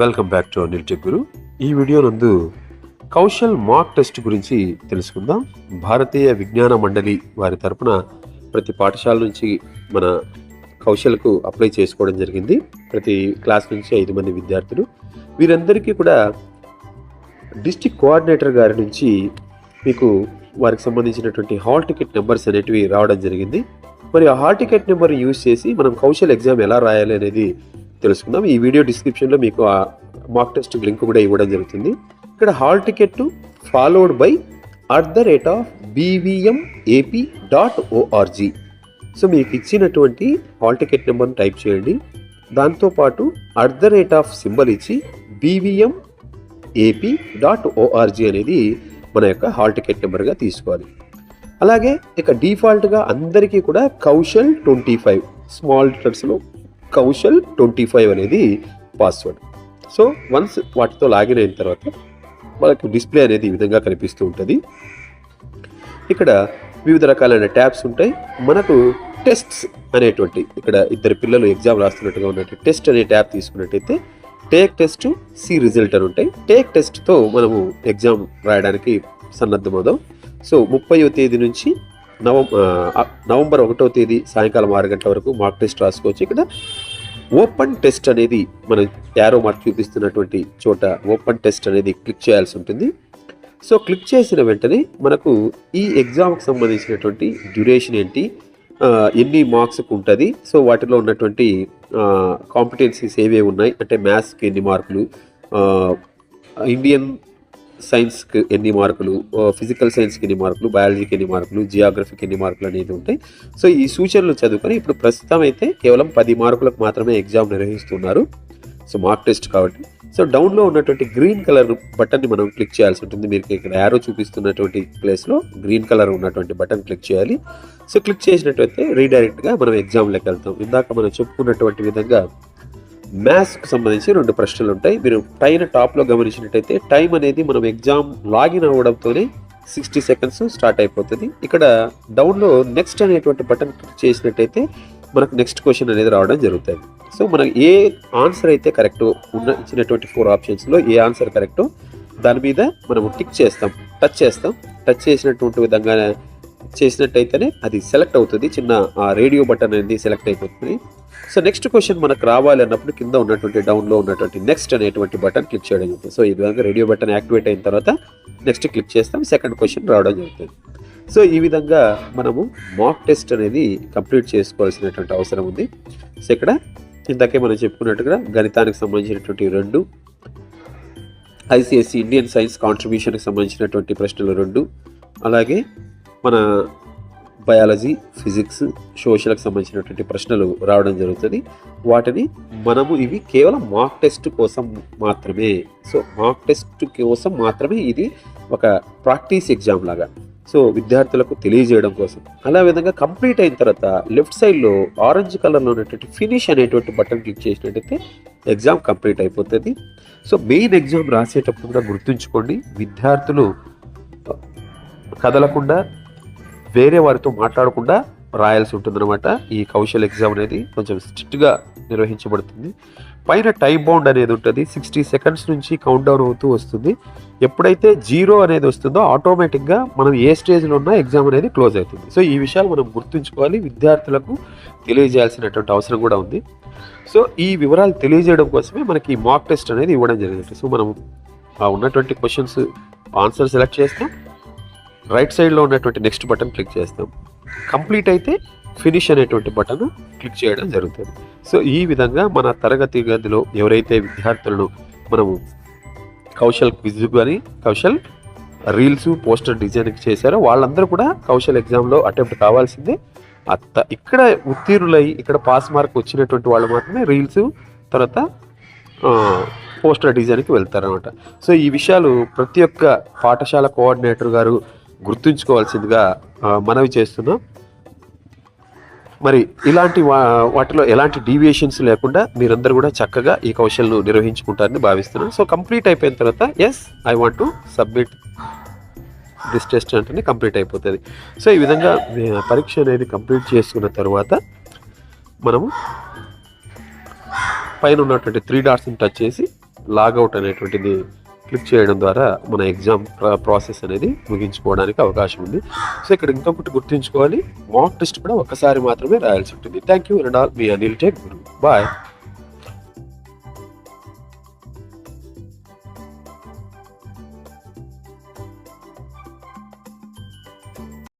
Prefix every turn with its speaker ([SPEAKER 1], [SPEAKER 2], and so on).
[SPEAKER 1] Welcome back to Anil tech Guru ఈ video నందు Kaushal mock test గురించి తెలుసుకుందాం. భారతీయ విజ్ఞాన మండలి వారి తరపున ప్రతి పాఠశాల నుంచి మన కౌశల్కు అప్లై చేసుకోవడం జరిగింది. ప్రతి క్లాస్ నుంచి ఐదు మంది విద్యార్థులు. వీరందరికీ కూడా డిస్టిక్ కోఆర్డినేటర్ గారి నుంచి మీకు వారికి సంబంధించినటువంటి హాల్ టికెట్ నెంబర్స్ అనేటివి రావడం జరిగింది. మరి ఆ హాల్ టికెట్ నెంబర్ యూజ్ చేసి మనం కౌశల్ ఎగ్జామ్ ఎలా రాయాలి అనేది తెలుసుకుందాం. ఈ వీడియో డిస్క్రిప్షన్లో మీకు ఆ మాక్ టెస్ట్ లింక్ కూడా ఇవ్వడం జరుగుతుంది. ఇక్కడ hall ticket followed by at the rate of BVM AP dot ORG so మీకు ఇచ్చినటువంటి హాల్ టికెట్ నెంబర్ని టైప్ చేయండి. దాంతోపాటు at the rate of symbol ఇచ్చి బీవీఎం ఏపీ డాట్ ఓఆర్జీ అనేది మన యొక్క హాల్ టికెట్ నెంబర్గా తీసుకోవాలి. అలాగే ఇక డిఫాల్ట్గా అందరికీ కూడా కౌశల్ ట్వంటీ ఫైవ్ స్మాల్ లెటర్స్లో కౌశల్ ట్వంటీ ఫైవ్ అనేది పాస్వర్డ్ సో వన్స్ వాటితో లాగిన్ అయిన తర్వాత మనకు డిస్ప్లే అనేది ఈ విధంగా కనిపిస్తూ ఉంటుంది. ఇక్కడ వివిధ రకాలైన ట్యాబ్స్ ఉంటాయి. మనకు టెస్ట్స్ అనేటువంటి ఇక్కడ ఇద్దరు పిల్లలు ఎగ్జామ్ రాస్తున్నట్టుగా ఉన్నట్టు టెస్ట్ అనే ట్యాబ్ తీసుకున్నట్టయితే టేక్ టెస్ట్ సి రిజల్ట్ అని ఉంటాయి. టేక్ టెస్ట్తో మనము ఎగ్జామ్ రాయడానికి సన్నద్ధమవుదాం. సో ముప్పైవ తేదీ నుంచి నవం నవంబర్ ఒకటో తేదీ సాయంకాలం ఆరు గంటల వరకు మాక్ టెస్ట్ రాసుకోవచ్చు. ఇక్కడ ఓపెన్ టెస్ట్ అనేది మన యారో మార్క్ చూపిస్తున్నటువంటి చోట ఓపెన్ టెస్ట్ అనేది క్లిక్ చేయాల్సి ఉంటుంది. సో క్లిక్ చేసిన వెంటనే మనకు ఈ ఎగ్జామ్కి సంబంధించినటువంటి డ్యూరేషన్ ఏంటి ఎన్ని మార్క్స్కి ఉంటుంది సో వాటిలో ఉన్నటువంటి కాంపిటెన్సీస్ ఏవే ఉన్నాయి అంటే మ్యాథ్స్కి ఎన్ని మార్కులు ఇండియన్ సైన్స్కి ఎన్ని మార్కులు ఫిజికల్ సైన్స్కి ఎన్ని మార్కులు బయాలజీకి ఎన్ని మార్కులు జియోగ్రఫీకి ఎన్ని మార్కులు అనేది ఉంటాయి. సో ఈ సూచనలు చదువుకొని ఇప్పుడు ప్రస్తుతం అయితే కేవలం పది మార్కులకు మాత్రమే ఎగ్జామ్ నిర్వహిస్తున్నారు. సో మార్క్ టెస్ట్ కాబట్టి. సో డౌన్లో ఉన్నటువంటి గ్రీన్ కలర్ బటన్ని మనం క్లిక్ చేయాల్సి ఉంటుంది. మీరు ఇక్కడ యారో చూపిస్తున్నటువంటి ప్లేస్లో గ్రీన్ కలర్ ఉన్నటువంటి బటన్ క్లిక్ చేయాలి. సో క్లిక్ చేసినట్టయితే రీడైరెక్ట్గా మనం ఎగ్జామ్లోకి వెళ్తాం. ఇందాక మనం చెప్పుకున్నటువంటి విధంగా మ్యాథ్స్కి సంబంధించి రెండు ప్రశ్నలు ఉంటాయి మీరు పైన టాప్లో గమనించినట్టయితే టైం అనేది మనం ఎగ్జామ్ లాగిన్ అవ్వడంతోనే సిక్స్టీ సెకండ్స్ స్టార్ట్ అయిపోతుంది. ఇక్కడ డౌన్లో నెక్స్ట్ అనేటువంటి బటన్ క్లిక్ చేసినట్టయితే మనకు నెక్స్ట్ క్వశ్చన్ అనేది రావడం జరుగుతుంది. సో మనం ఏ ఆన్సర్ అయితే కరెక్ట్ ఉన్న ఇచ్చినటువంటి ఫోర్ ఆప్షన్స్లో ఏ ఆన్సర్ కరెక్టో దాని మీద మనం టిక్ చేస్తాం టచ్ చేస్తాం. టచ్ చేసినటువంటి విధంగా చేసినట్టయితేనే అది సెలెక్ట్ అవుతుంది. చిన్న ఆ రేడియో బటన్ అనేది సెలెక్ట్ అయిపోతుంది. సో నెక్స్ట్ క్వశ్చన్ మనకు రావాలి అన్నప్పుడు కింద ఉన్నటువంటి డౌన్లో ఉన్నటువంటి నెక్స్ట్ అనేటువంటి బటన్ క్లిక్ చేయడం జరుగుతుంది. సో ఈ విధంగా రేడియో బటన్ యాక్టివేట్ అయిన తర్వాత నెక్స్ట్ క్లిక్ చేస్తాం. సెకండ్ క్వశ్చన్ రావడం జరుగుతుంది. సో ఈ విధంగా మనము మాక్ టెస్ట్ అనేది కంప్లీట్ చేసుకోవాల్సినటువంటి అవసరం ఉంది. సో ఇక్కడ ఇందాకే మనం చెప్పుకున్నట్టుగా గణితానికి సంబంధించినటువంటి రెండు ఐసిఎస్సి ఇండియన్ సైన్స్ కాంట్రిబ్యూషన్కి సంబంధించినటువంటి ప్రశ్నలు రెండు అలాగే మన బయాలజీ ఫిజిక్స్ సోషల్కి సంబంధించినటువంటి ప్రశ్నలు రావడం జరుగుతుంది. వాటిని మనము ఇవి కేవలం మాక్ టెస్ట్ కోసం మాత్రమే. సో మాక్ టెస్ట్ కోసం మాత్రమే ఇది ఒక ప్రాక్టీస్ ఎగ్జామ్ లాగా. సో విద్యార్థులకు తెలియజేయడం కోసం. అలా విధంగా కంప్లీట్ అయిన తర్వాత లెఫ్ట్ సైడ్లో ఆరెంజ్ కలర్లో ఉన్నటువంటి ఫినిష్ అనేటువంటి బటన్ క్లిక్ చేసినట్టయితే ఎగ్జామ్ కంప్లీట్ అయిపోతుంది. సో మెయిన్ ఎగ్జామ్ రాసేటప్పుడు కూడా గుర్తుంచుకోండి విద్యార్థులు కదలకుండా వేరే వారితో మాట్లాడకుండా రాయాల్సి ఉంటుందన్నమాట. ఈ కౌశల్ ఎగ్జామ్ అనేది కొంచెం స్ట్రిక్ట్గా నిర్వహించబడుతుంది. పైన టైం బౌండ్ అనేది ఉంటుంది. సిక్స్టీ సెకండ్స్ నుంచి కౌంట్ డౌన్ అవుతూ వస్తుంది. ఎప్పుడైతే జీరో అనేది వస్తుందో ఆటోమేటిక్గా మనం ఏ స్టేజ్లో ఉన్నా ఎగ్జామ్ అనేది క్లోజ్ అవుతుంది. సో ఈ విషయాలు మనం గుర్తుంచుకోవాలి. విద్యార్థులకు తెలియజేయాల్సినటువంటి అవసరం కూడా ఉంది. సో ఈ వివరాలు తెలియజేయడం కోసమే మనకి మాక్ టెస్ట్ అనేది ఇవ్వడం జరిగింది. సో మనం ఉన్నటువంటి క్వశ్చన్స్ ఆన్సర్ సెలెక్ట్ చేస్తాం రైట్ సైడ్లో ఉన్నటువంటి నెక్స్ట్ బటన్ క్లిక్ చేస్తాం. కంప్లీట్ అయితే ఫినిష్ అనేటువంటి బటన్ క్లిక్ చేయడం జరుగుతుంది. సో ఈ విధంగా మన తరగతి గదిలో ఎవరైతే విద్యార్థులను మనము కౌశల్ క్విజ్ కానీ కౌశల్ రీల్స్ పోస్టర్ డిజైన్ చేశారో వాళ్ళందరూ కూడా కౌశల్ ఎగ్జామ్లో అటెంప్ట్ కావాల్సిందే. అత్త ఇక్కడ ఉత్తీర్ణులై ఇక్కడ పాస్ మార్క్ వచ్చినటువంటి వాళ్ళు మాత్రమే రీల్స్ తర్వాత పోస్టర్ డిజైన్కి వెళ్తారనమాట సో ఈ విషయాలు ప్రతి ఒక్క పాఠశాల కోఆర్డినేటర్ గారు గుర్తుంచుకోవాల్సిందిగా మనవి చేస్తున్నాం. మరి ఇలాంటి వా- వాటిలో ఎలాంటి డీవియేషన్స్ లేకుండా మీరందరూ కూడా చక్కగా ఈ కౌశల్ను నిర్వహించుకుంటారని భావిస్తున్నాను. సో కంప్లీట్ అయిపోయిన తర్వాత yes I want to submit this test అంటేనే కంప్లీట్ అయిపోతుంది. సో ఈ విధంగా పరీక్ష అనేది కంప్లీట్ చేసుకున్న తర్వాత మనము పైన ఉన్నటువంటి త్రీ డాట్స్ని టచ్ చేసి లాగౌట్ అనేటువంటిది క్లిక్ చేయడం ద్వారా మన ఎగ్జామ్ ప్రాసెస్ అనేది ముగించుకోవడానికి అవకాశం ఉంది. సో ఇక్కడ ఇంకొకటి గుర్తుంచుకోవాలి. మాక్ టెస్ట్ కూడా ఒక్కసారి మాత్రమే రాయాల్సి ఉంటుంది. థ్యాంక్ యూ అండ్ ఆల్ మీ అనిల్ టెక్ గురు బాయ్.